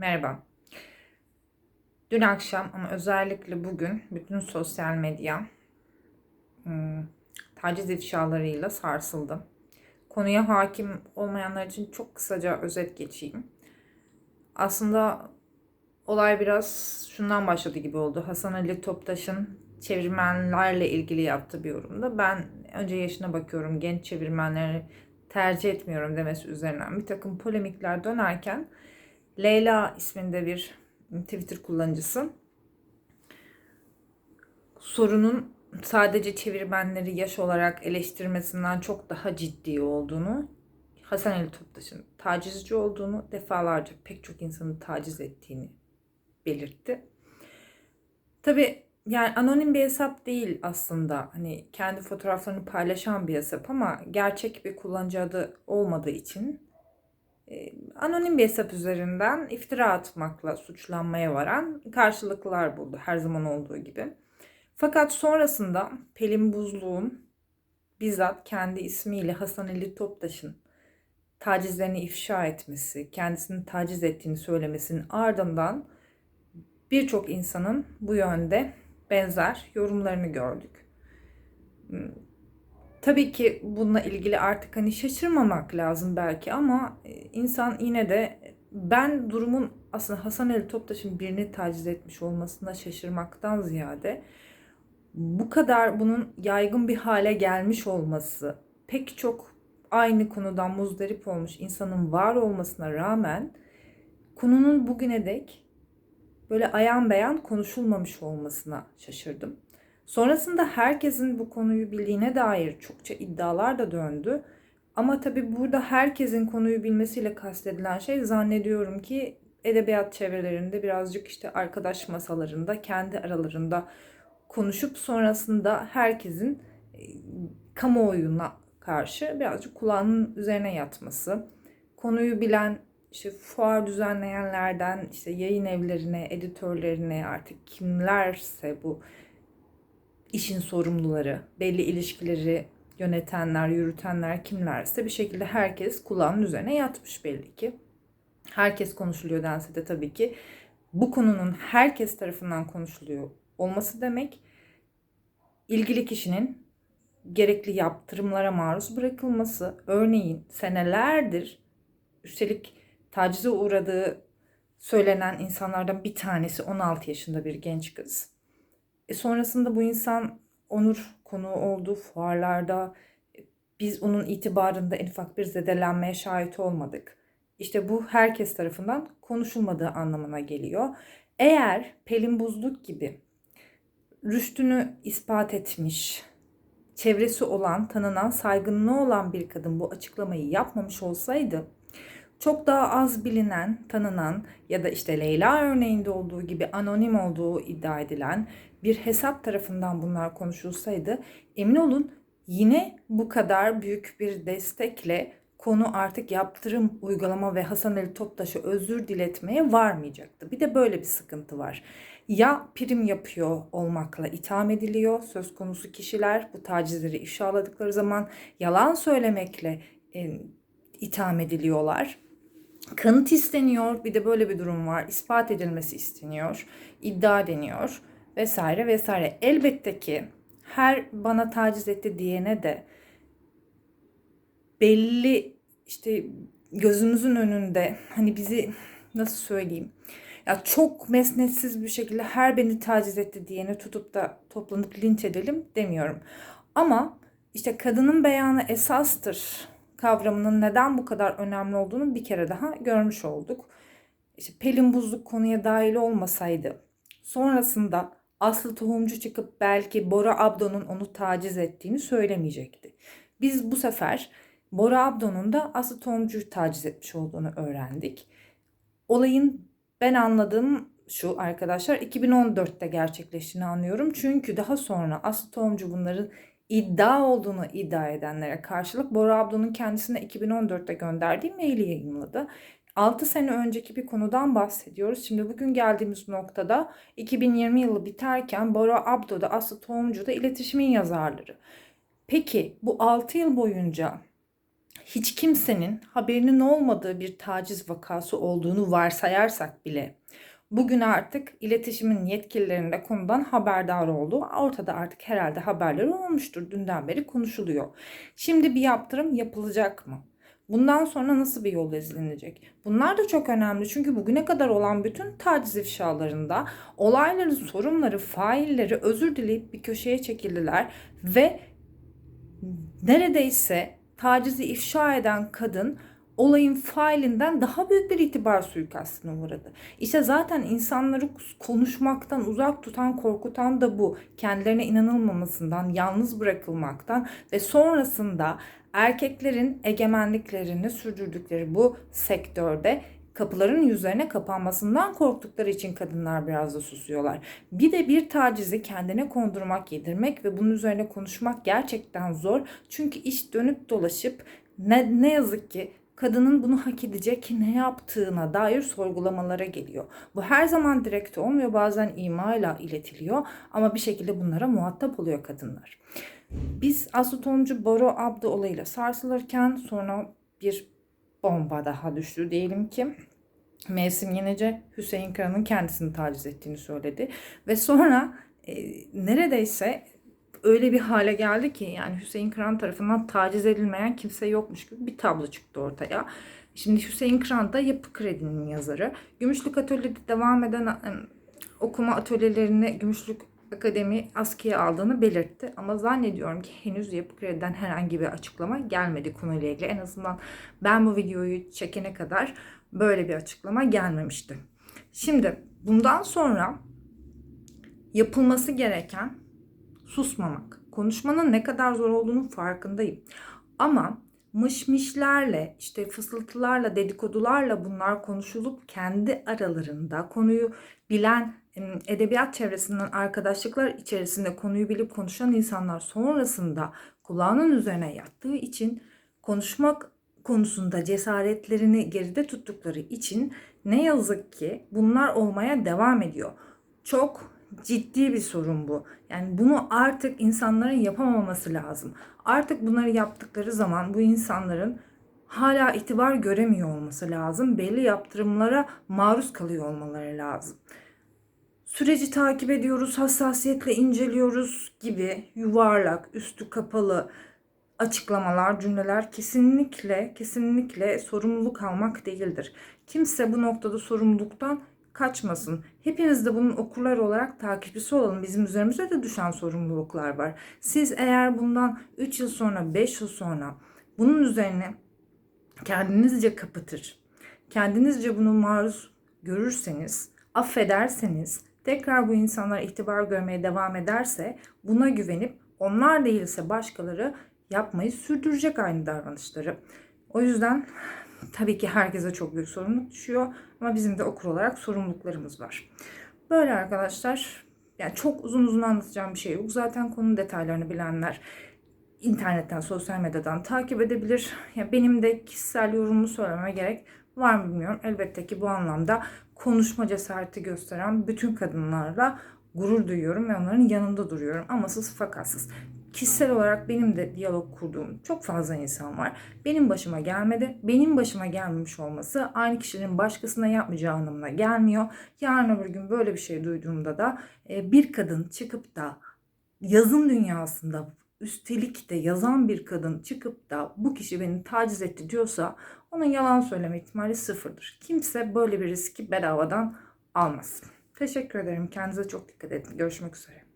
Merhaba. Dün akşam ama özellikle bugün bütün sosyal medya hmm, taciz ifşalarıyla sarsıldı. Konuya hakim olmayanlar için çok kısaca özet geçeyim. Aslında olay biraz şundan başladı gibi oldu. Hasan Ali Toptaş'ın çevirmenlerle ilgili yaptığı bir yorumda. Ben önce yaşına bakıyorum, genç çevirmenleri tercih etmiyorum demesi üzerinden bir takım polemikler dönerken Leyla isminde bir Twitter kullanıcısı sorunun sadece çevirmenleri yaş olarak eleştirmesinden çok daha ciddi olduğunu, Hasan Ali Toptaş'ın tacizci olduğunu, defalarca pek çok insanı taciz ettiğini belirtti. Tabi yani anonim bir hesap değil aslında. Hani kendi fotoğraflarını paylaşan bir hesap ama gerçek bir kullanıcı adı olmadığı için anonim bir hesap üzerinden iftira atmakla suçlanmaya varan karşılıklar buldu her zaman olduğu gibi. Fakat sonrasında Pelin Buzluğ'un bizzat kendi ismiyle Hasan Ali Toptaş'ın tacizlerini ifşa etmesi, kendisini taciz ettiğini söylemesinin ardından birçok insanın bu yönde benzer yorumlarını gördük. Tabii ki bununla ilgili artık hani şaşırmamak lazım belki ama e, insan yine de ben durumun aslında Hasan Ali Toptaş'ın birini taciz etmiş olmasına şaşırmaktan ziyade bu kadar bunun yaygın bir hale gelmiş olması pek çok aynı konudan muzdarip olmuş insanın var olmasına rağmen konunun bugüne dek böyle ayan beyan konuşulmamış olmasına şaşırdım. Sonrasında herkesin bu konuyu bildiğine dair çokça iddialar da döndü. Ama tabii burada herkesin konuyu bilmesiyle kastedilen şey zannediyorum ki edebiyat çevrelerinde birazcık işte arkadaş masalarında kendi aralarında konuşup sonrasında herkesin e, kamuoyuna karşı birazcık kulağının üzerine yatması. Konuyu bilen işte fuar düzenleyenlerden işte yayın evlerine, editörlerine artık kimlerse bu işin sorumluları, belli ilişkileri yönetenler, yürütenler kimlerse bir şekilde herkes kulağının üzerine yatmış belli ki. Herkes konuşuluyor dense de tabii ki bu konunun herkes tarafından konuşuluyor olması demek ilgili kişinin gerekli yaptırımlara maruz bırakılması, örneğin senelerdir üstelik tacize uğradığı söylenen insanlardan bir tanesi 16 yaşında bir genç kız e sonrasında bu insan onur konuğu oldu fuarlarda. Biz onun itibarında en ufak bir zedelenmeye şahit olmadık. İşte bu herkes tarafından konuşulmadığı anlamına geliyor. Eğer Pelin Buzluk gibi rüştünü ispat etmiş, çevresi olan, tanınan, saygınlığı olan bir kadın bu açıklamayı yapmamış olsaydı çok daha az bilinen, tanınan ya da işte Leyla örneğinde olduğu gibi anonim olduğu iddia edilen bir hesap tarafından bunlar konuşulsaydı emin olun yine bu kadar büyük bir destekle konu artık yaptırım uygulama ve Hasan Ali Toptaş'a özür diletmeye varmayacaktı. Bir de böyle bir sıkıntı var. Ya prim yapıyor olmakla itham ediliyor söz konusu kişiler bu tacizleri ifşaladıkları zaman yalan söylemekle e, itham ediliyorlar kanıt isteniyor. Bir de böyle bir durum var. İspat edilmesi isteniyor. iddia deniyor vesaire vesaire. Elbette ki her bana taciz etti diyene de belli işte gözümüzün önünde hani bizi nasıl söyleyeyim ya çok mesnetsiz bir şekilde her beni taciz etti diyene tutup da toplanıp linç edelim demiyorum. Ama işte kadının beyanı esastır kavramının neden bu kadar önemli olduğunu bir kere daha görmüş olduk. İşte Pelin Buzluk konuya dahil olmasaydı sonrasında Aslı Tohumcu çıkıp belki Bora Abdo'nun onu taciz ettiğini söylemeyecekti. Biz bu sefer Bora Abdo'nun da Aslı Tohumcu'yu taciz etmiş olduğunu öğrendik. Olayın ben anladığım şu arkadaşlar 2014'te gerçekleştiğini anlıyorum. Çünkü daha sonra Aslı Tohumcu bunların iddia olduğunu iddia edenlere karşılık Bora Ablo'nun kendisine 2014'te gönderdiği maili yayınladı. 6 sene önceki bir konudan bahsediyoruz. Şimdi bugün geldiğimiz noktada 2020 yılı biterken Bora Abdo da Aslı Tohumcu da iletişimin yazarları. Peki bu 6 yıl boyunca hiç kimsenin haberinin olmadığı bir taciz vakası olduğunu varsayarsak bile bugün artık iletişimin yetkililerinde konudan haberdar oldu. Ortada artık herhalde haberleri olmuştur. Dünden beri konuşuluyor. Şimdi bir yaptırım yapılacak mı? Bundan sonra nasıl bir yol izlenecek? Bunlar da çok önemli çünkü bugüne kadar olan bütün taciz ifşalarında olayların sorumları, failleri özür dileyip bir köşeye çekildiler ve neredeyse tacizi ifşa eden kadın olayın failinden daha büyük bir itibar suikastına uğradı. İşte zaten insanları konuşmaktan uzak tutan, korkutan da bu. Kendilerine inanılmamasından, yalnız bırakılmaktan ve sonrasında erkeklerin egemenliklerini sürdürdükleri bu sektörde kapıların yüzlerine kapanmasından korktukları için kadınlar biraz da susuyorlar. Bir de bir tacizi kendine kondurmak, yedirmek ve bunun üzerine konuşmak gerçekten zor. Çünkü iş dönüp dolaşıp ne, ne yazık ki kadının bunu hak edecek ne yaptığına dair sorgulamalara geliyor. Bu her zaman direkt olmuyor bazen imayla iletiliyor ama bir şekilde bunlara muhatap oluyor kadınlar. Biz Aslı Tomcu Baro Abdı olayıyla sarsılırken sonra bir bomba daha düştü diyelim ki. Mevsim Yenece Hüseyin Kıran'ın kendisini taciz ettiğini söyledi. Ve sonra e, neredeyse öyle bir hale geldi ki yani Hüseyin Kıran tarafından taciz edilmeyen kimse yokmuş gibi bir tablo çıktı ortaya. Şimdi Hüseyin Kıran da Yapı Kredi'nin yazarı. Gümüşlük Atölye'de devam eden okuma atölyelerini Gümüşlük Akademi askıya aldığını belirtti. Ama zannediyorum ki henüz Yapı Kredi'den herhangi bir açıklama gelmedi konuyla ilgili. En azından ben bu videoyu çekene kadar böyle bir açıklama gelmemişti. Şimdi bundan sonra yapılması gereken susmamak. Konuşmanın ne kadar zor olduğunu farkındayım. Ama mışmişlerle, işte fısıltılarla, dedikodularla bunlar konuşulup kendi aralarında konuyu bilen edebiyat çevresinden arkadaşlıklar içerisinde konuyu bilip konuşan insanlar sonrasında kulağının üzerine yattığı için konuşmak konusunda cesaretlerini geride tuttukları için ne yazık ki bunlar olmaya devam ediyor. Çok ciddi bir sorun bu. Yani bunu artık insanların yapamaması lazım. Artık bunları yaptıkları zaman bu insanların hala itibar göremiyor olması lazım. Belli yaptırımlara maruz kalıyor olmaları lazım. Süreci takip ediyoruz, hassasiyetle inceliyoruz gibi yuvarlak, üstü kapalı açıklamalar, cümleler kesinlikle kesinlikle sorumluluk almak değildir. Kimse bu noktada sorumluluktan kaçmasın. Hepiniz de bunun okurlar olarak takipçisi olalım. Bizim üzerimize de düşen sorumluluklar var. Siz eğer bundan 3 yıl sonra, 5 yıl sonra bunun üzerine kendinizce kapatır, kendinizce bunu maruz görürseniz, affederseniz, tekrar bu insanlar itibar görmeye devam ederse buna güvenip onlar değilse başkaları yapmayı sürdürecek aynı davranışları. O yüzden tabii ki herkese çok büyük sorumluluk düşüyor ama bizim de okur olarak sorumluluklarımız var. Böyle arkadaşlar yani çok uzun uzun anlatacağım bir şey yok. Zaten konunun detaylarını bilenler internetten, sosyal medyadan takip edebilir. Ya benim de kişisel yorumumu söylememe gerek var mı bilmiyorum. Elbette ki bu anlamda konuşma cesareti gösteren bütün kadınlarla gurur duyuyorum ve onların yanında duruyorum. Amasız fakatsız kişisel olarak benim de diyalog kurduğum çok fazla insan var. Benim başıma gelmedi. Benim başıma gelmemiş olması aynı kişinin başkasına yapmayacağı anlamına gelmiyor. Yarın öbür gün böyle bir şey duyduğumda da e, bir kadın çıkıp da yazın dünyasında üstelik de yazan bir kadın çıkıp da bu kişi beni taciz etti diyorsa onun yalan söyleme ihtimali sıfırdır. Kimse böyle bir riski bedavadan almaz. Teşekkür ederim. Kendinize çok dikkat edin. Görüşmek üzere.